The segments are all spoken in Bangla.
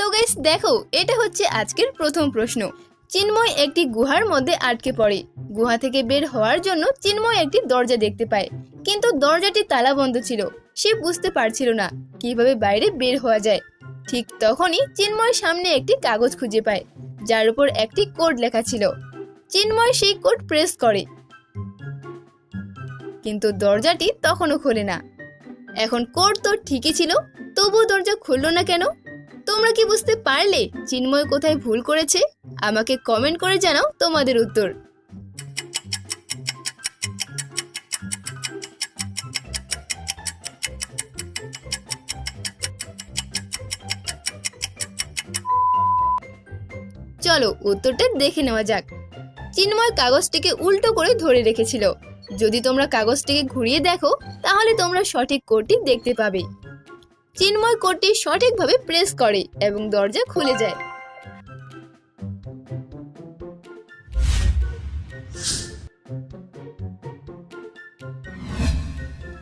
তো গাইস দেখো, এটা হচ্ছে আজকের প্রথম প্রশ্ন। চিন্ময় একটি গুহার মধ্যে আটকে পড়ে। গুহা থেকে বের হওয়ার জন্য চিন্ময় একটি দরজা দেখতে পায়। কিন্তু দরজাটি তালা বন্ধ ছিল। সে বুঝতে পারছিল না কীভাবে বাইরে বের হওয়া যায়। ঠিক তখনই চিন্ময় সামনে একটি কাগজ খুঁজে পায়, যার উপর একটি কোড লেখা ছিল। চিন্ময় সেই কোড প্রেস করে। কিন্তু দরজাটি তখনও খোলে না। এখন কোড তো ঠিকই ছিল, তবুও দরজা খুললো না কেন? তোমরা কি বুঝতে পারলে চিন্ময় কোথায় ভুল করেছে? আমাকে কমেন্ট করে জানাও তোমাদের উত্তর। চলো উত্তরটা দেখে নেওয়া যাক। চিন্ময় কাগজটিকে উল্টো করে ধরে রেখেছিল। যদি তোমরা কাগজটিকে ঘুরিয়ে দেখো, তাহলে তোমরা সঠিক কোডটি দেখতে পাবে। চিন্ময় কোডটি সঠিকভাবে প্রেস করে এবং দরজা খুলে যায়।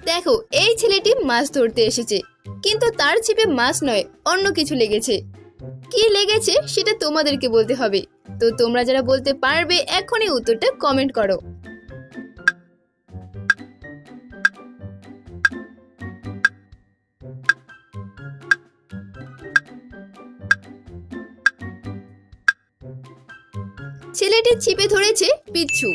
দেখো, এই ছেলেটি মাছ ধরতে এসেছে, কিন্তু তার ছিপে মাছ নয়, অন্য কিছু লেগেছে। কি লেগেছে সেটা তোমাদেরকে বলতে হবে। তো তোমরা যারা বলতে পারবে, এখনই উত্তরটা কমেন্ট করো। ছেলেটি ছিপে ধরেছে পিচ্ছু।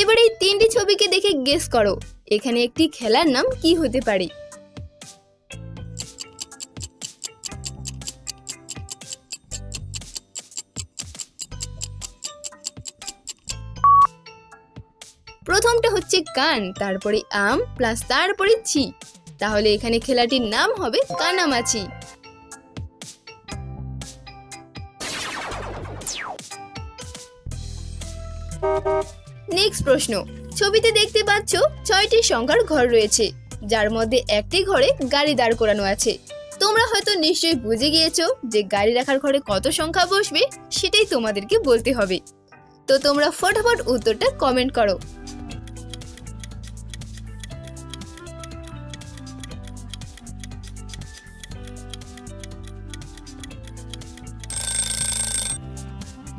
এবার এই তিনটি ছবিকে দেখে গেস করো, এখানে একটি খেলার নাম কি হতে পারে? প্রথমটা হচ্ছে কান, তারপরে আম প্লাস তারপরে ছি। তাহলে এখানে খেলাটির নাম হবে কানামাছি। নেক্সট প্রশ্ন। ছবিতে দেখতে পাচ্ছ ছয়টি সংখ্যার ঘর রয়েছে, যার মধ্যে একটি ঘরে গাড়ি দাঁড় করানো আছে। তোমরা হয়তো নিশ্চয়ই বুঝে গিয়েছো যে গাড়ি রাখার ঘরে কত সংখ্যা বসবে, সেটাই তোমাদেরকে বলতে হবে। তো তোমরা ফটাফট উত্তরটা কমেন্ট করো।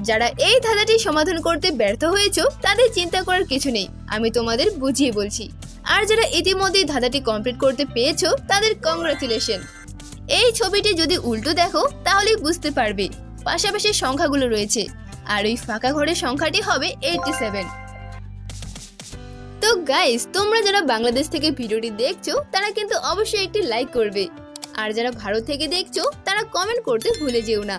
যারা এই ধাঁধাটি সমাধান করতে ব্যর্থ হয়েছো, তাদের চিন্তা করার কিছু নেই। আমি তোমাদের বুঝিয়ে বলছি। আর যারা ইতিমধ্যে ধাঁধাটি কমপ্লিট করতে পেরেছ, তাদের কংগ্রাচুলেশন এই ছবিটি যদি উল্টো দেখো, তাহলে বুঝতে পারবে। পাশাপাশি সংখ্যাগুলো রয়েছে। আর ওই ফাঁকা ঘরের সংখ্যাটি হবে এইটটি সেভেন তো গাইস তোমরা যারা বাংলাদেশ থেকে ভিডিওটি দেখছ, তারা কিন্তু অবশ্যই একটি লাইক করবে। আর যারা ভারত থেকে দেখছ, তারা কমেন্ট করতে ভুলে যেও না।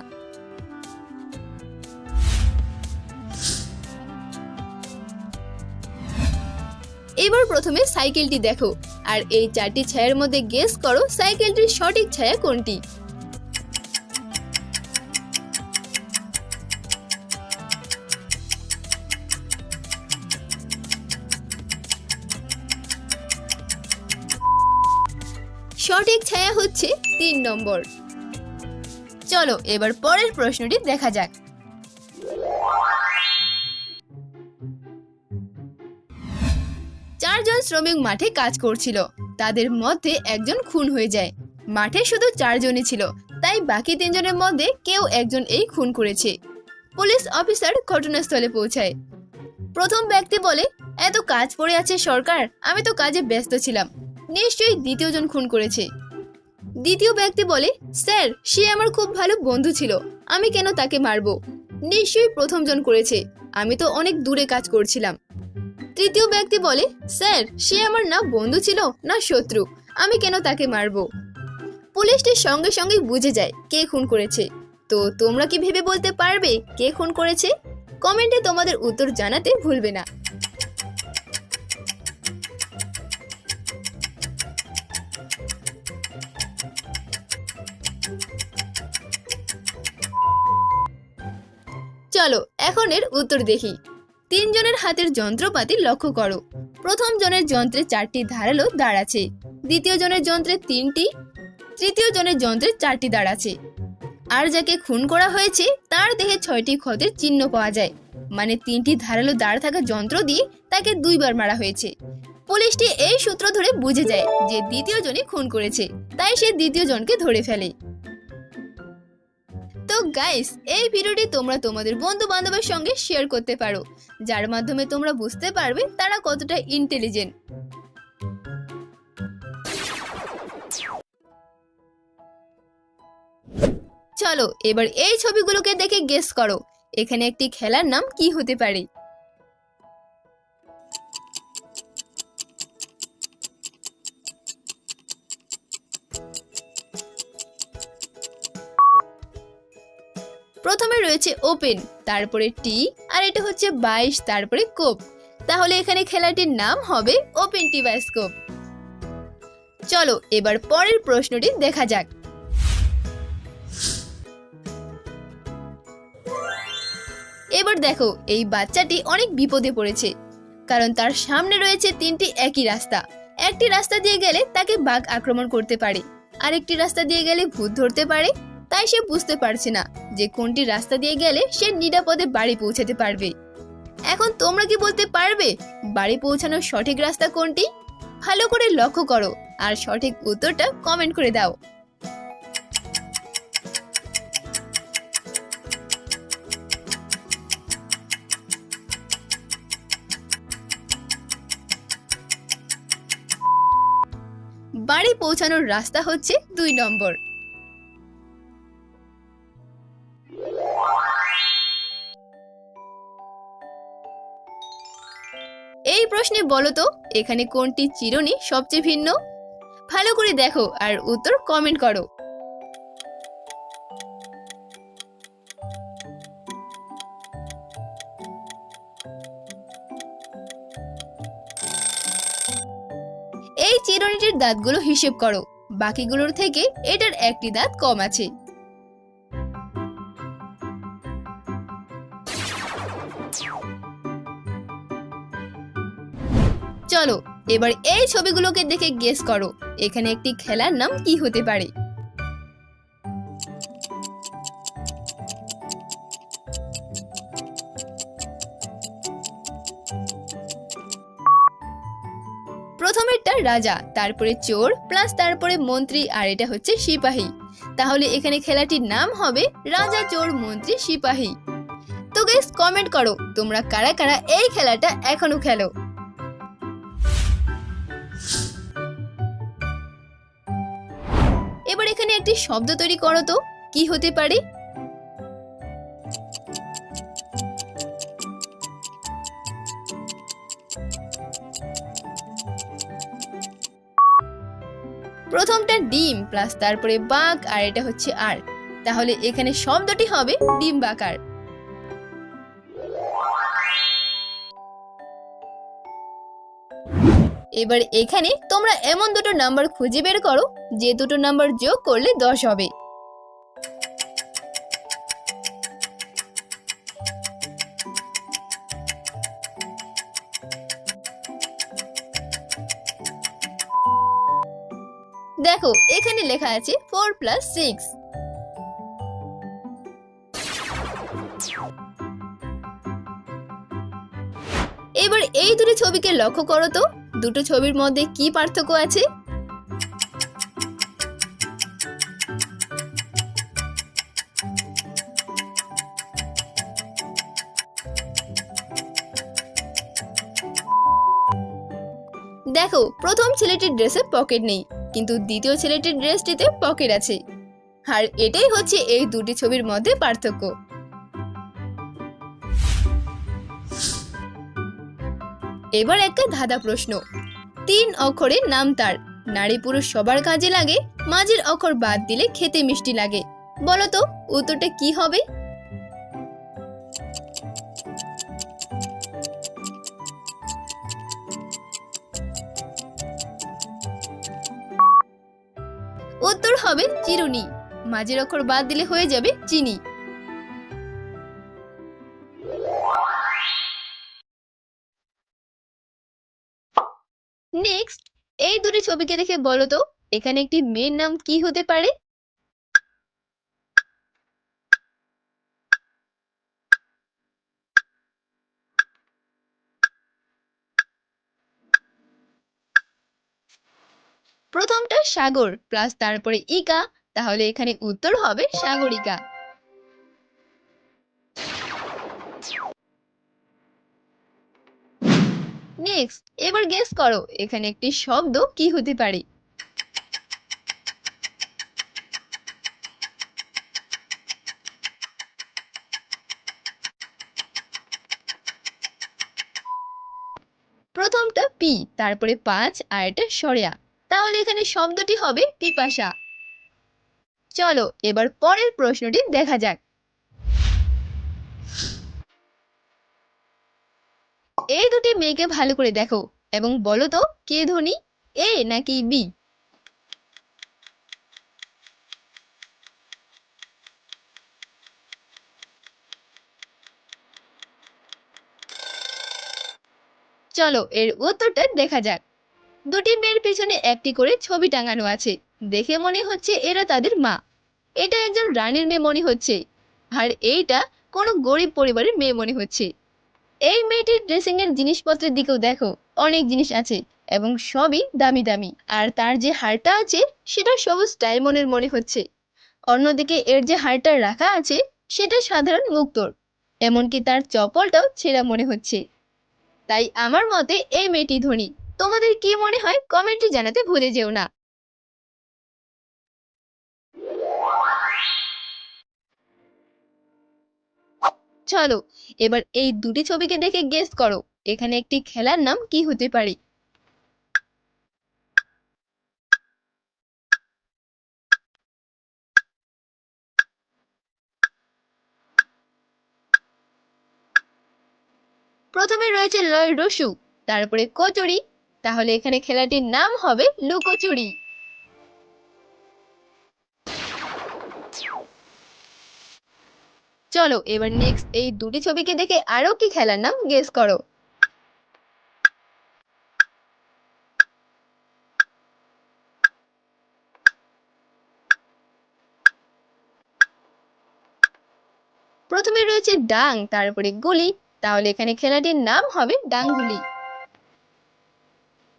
এবার প্রথমে সাইকেলটি দেখো। আর এই চারটি ছায়ার মধ্যে গেস করো সাইকেলটির সঠিক ছায়া কোনটি। সঠিক ছায়া হচ্ছে তিন নম্বর। চলো এবার পরের প্রশ্নটি দেখা যাক। চারজন শ্রমিক মাঠে কাজ করছিল। তাদের মধ্যে একজন খুন হয়ে যায়। মাঠে শুধু চারজনই ছিল, তাই বাকি তিনজনের মধ্যে কেউ একজন এই খুন করেছে। পুলিশ অফিসার ঘটনাস্থলে পৌঁছায়। প্রথম ব্যক্তি বলে, এত কাজ পড়ে আছে সরকার, আমি তো কাজে ব্যস্ত ছিলাম। নিশ্চয়ই দ্বিতীয়জন খুন করেছে। দ্বিতীয় ব্যক্তি বলে, স্যার, সে আমার খুব ভালো বন্ধু ছিল, আমি কেন তাকে মারবো? নিশ্চয়ই প্রথমজন করেছে, আমি তো অনেক দূরে কাজ করছিলাম। তৃতীয় ব্যক্তি বলে, স্যার, সে আমার না বন্ধু ছিল, না শত্রু। আমি কেন তাকে মারবো? পুলিশটি সঙ্গে সঙ্গে বুঝে যায় কে খুন করেছে। তো তোমরা কি ভেবে বলতে পারবে কে খুন করেছে? কমেন্টে তোমাদের উত্তর জানাতে ভুলবে না। চলো, এখন এর উত্তর দেখি। তিনজনের হাতের যন্ত্রপাতি লক্ষ্য করো। প্রথম জনের যন্ত্রে চারটি ধারালো দাঁড় আছে। দ্বিতীয় জনের যন্ত্রে তিনটি, তৃতীয় জনের যন্ত্রে চারটি দাঁড় আছে। আর যাকে খুন করা হয়েছে, তার দেহে ছয়টি ক্ষতের চিহ্ন পাওয়া যায়। মানে তিনটি ধারালো দাঁড় থাকা যন্ত্র দিয়ে তাকে দুইবার মারা হয়েছে। পুলিশটি এই সূত্র ধরে বুঝে যায় যে দ্বিতীয় জনই খুন করেছে। তাই সে দ্বিতীয় জনকে ধরে ফেলে। তো গাইস, এই ভিডিওটি তোমরা তোমাদের বন্ধু বান্ধবের সঙ্গে শেয়ার করতে পারো। যার মাধ্যমে তোমরা বুঝতে পারবে তারা কতটা ইন্টেলিজেন্ট চলো, এবার এই ছবিগুলোকে দেখে গেস করো। এখানে একটি খেলার নাম কি হতে পারে? প্রথমে রয়েছে ওপেন, তারপরে টি, আর এটা হচ্ছে বাইশ, তারপরে কোপ। তাহলে এখানে খেলাটির নাম হবে ওপেন টি বায়োস্কোপ চলো, এবার পরের প্রশ্নটি দেখা যাক। এবার দেখো, এই বাচ্চাটি অনেক বিপদে পড়েছে, কারণ তার সামনে রয়েছে তিনটি একই রাস্তা। একটি রাস্তা দিয়ে গেলে তাকে বাঘ আক্রমণ করতে পারে, আরেকটি রাস্তা দিয়ে গেলে ভূত ধরতে পারে তাই সে বুঝতে পারছে না যে কোনটি রাস্তা দিয়ে গেলে সে নিরাপদে বাড়ি পৌঁছাতে পারবে। এখন তোমরা কি বলতে পারবে বাড়ি পৌঁছানোর সঠিক রাস্তা কোনটি? ভালো করে লক্ষ্য করো আর সঠিক উত্তরটা কমেন্ট করে দাও। বাড়ি পৌঁছানোর রাস্তা হচ্ছে দুই নম্বর। বলো তো এখানে কোনটি চিরুনি সবচেয়ে ভিন্ন? ভালো করে দেখো আর উত্তর কমেন্ট করো। এই চিরুনিটির দাঁতগুলো হিসেব করো, বাকিগুলোর থেকে এটার একটি দাঁত কম আছে। চলো, এবার এই ছবিগুলোকে দেখে গেস করো, এখানে একটি খেলার নাম কি হতে পারে? প্রথমেরটা রাজা, তারপরে চোর প্লাস তারপরে মন্ত্রী, আর এটা হচ্ছে সিপাহী। তাহলে এখানে খেলাটির নাম হবে রাজা, চোর, মন্ত্রী, সিপাহী। তো গাইস কমেন্ট করো, তোমরা কারা কারা এই খেলাটা এখনও খেলো? এবার এখানে একটি শব্দ তৈরি করো তো। কি হতে পারে? প্রথমটা ডিম, প্লাস তারপরে বাঘ, আর এটা হচ্ছে আর তাহলে এখানে শব্দটি হবে ডিম এবার এখানে তোমরা এমন দুটো নাম্বার খুঁজে বের করো, যে দুটো নাম্বার যোগ করলে দশ হবে। দেখো, এখানে লেখা আছে ফোর প্লাস সিক্স এবার এই দুটো ছবিকে লক্ষ্য করো তো। দুটো ছবির মধ্যে কি পার্থক্য আছে? দেখো, প্রথম ছেলেটির ড্রেসে পকেট নেই, কিন্তু দ্বিতীয় ছেলেটির ড্রেসটিতে পকেট আছে। আর এটাই হচ্ছে এই দুটি ছবির মধ্যে পার্থক্য। এবার একটা ধাঁধা প্রশ্ন। তিন অক্ষরের নাম তার। নারী পুরুষ সবার কাজে লাগে, মাঝের অক্ষর বাদ দিলে খেতে মিষ্টি লাগে। বলো তো, উত্তরটা কি হবে? উত্তর হবে চিরুনি। মাঝের অক্ষর বাদ দিলে হয়ে যাবে চিনি। নেক্সট এই দুটি ছবিকে দেখে বলো তো, এখানে একটি মেয়ের নাম কি হতে পারে? প্রথমটা সাগর প্লাস তারপরে ইকা তাহলে এখানে উত্তর হবে সাগরিকা। নেক্সট এবার গেস করো, এখানে একটি শব্দ কি হতে পারে? প্রথমটা পি তারপরে পাঁচ, আর এটা সরেয়া। তাহলে এখানে শব্দটি হবে পিপাসা। চলো, এবার পরের প্রশ্নটি দেখা যাক। মেয়েকে ভালো করে দেখো। এবং বলো তো, কে ধনী? এ নাকি বি? চলো, এর উত্তরটা দেখা যাক। দুটি মেয়ের পিছনে একটি করে ছবি টাঙানো আছে। দেখে মনে হচ্ছে এরা তাদের মা। এটা একজন রানীর মেয়ে মনে হচ্ছে। আর এইটা কোনো গরিব পরিবারের মেয়ে মনে হচ্ছে। এই মেয়েটির ড্রেসিং এর জিনিসপত্রের দিকেও দেখো, অনেক জিনিস আছে এবং সবই দামি দামি। আর তার যে হারটা আছে, সেটা সবুজ ডায়মন্ডের মনে হচ্ছে। অন্যদিকে এর যে হারটা রাখা আছে, সেটা সাধারণ মুক্তোর। এমনকি তার চপলটাও ছেঁড়া মনে হচ্ছে। তাই আমার মতে এই মেয়েটি ধনী। তোমাদের কি মনে হয়? কমেন্টে জানাতে ভুলে যেও না। চলো, এবার এই দুটি ছবিকে দেখে গেস করো, এখানে একটি খেলার নাম কি হতে পারে? প্রথমে রয়েছে লয় রসু, তারপরে কচুরি, তাহলে এখানে খেলাটির নাম হবে লুকোচুরি। চলো, এবার নেক্সট এই দুটি ছবিকে দেখে আরও কি খেলার নাম গেস করো। প্রথমে রয়েছে ডাং তারপরে গুলি। তাহলে এখানে খেলাটির নাম হবে ডাংগুলি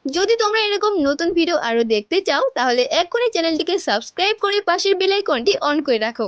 যদি তোমরা এরকম নতুন ভিডিও আরও দেখতে চাও, তাহলে এক্ষুনি চ্যানেলটিকে সাবস্ক্রাইব করে পাশের বেল আইকনটি অন করে রাখো।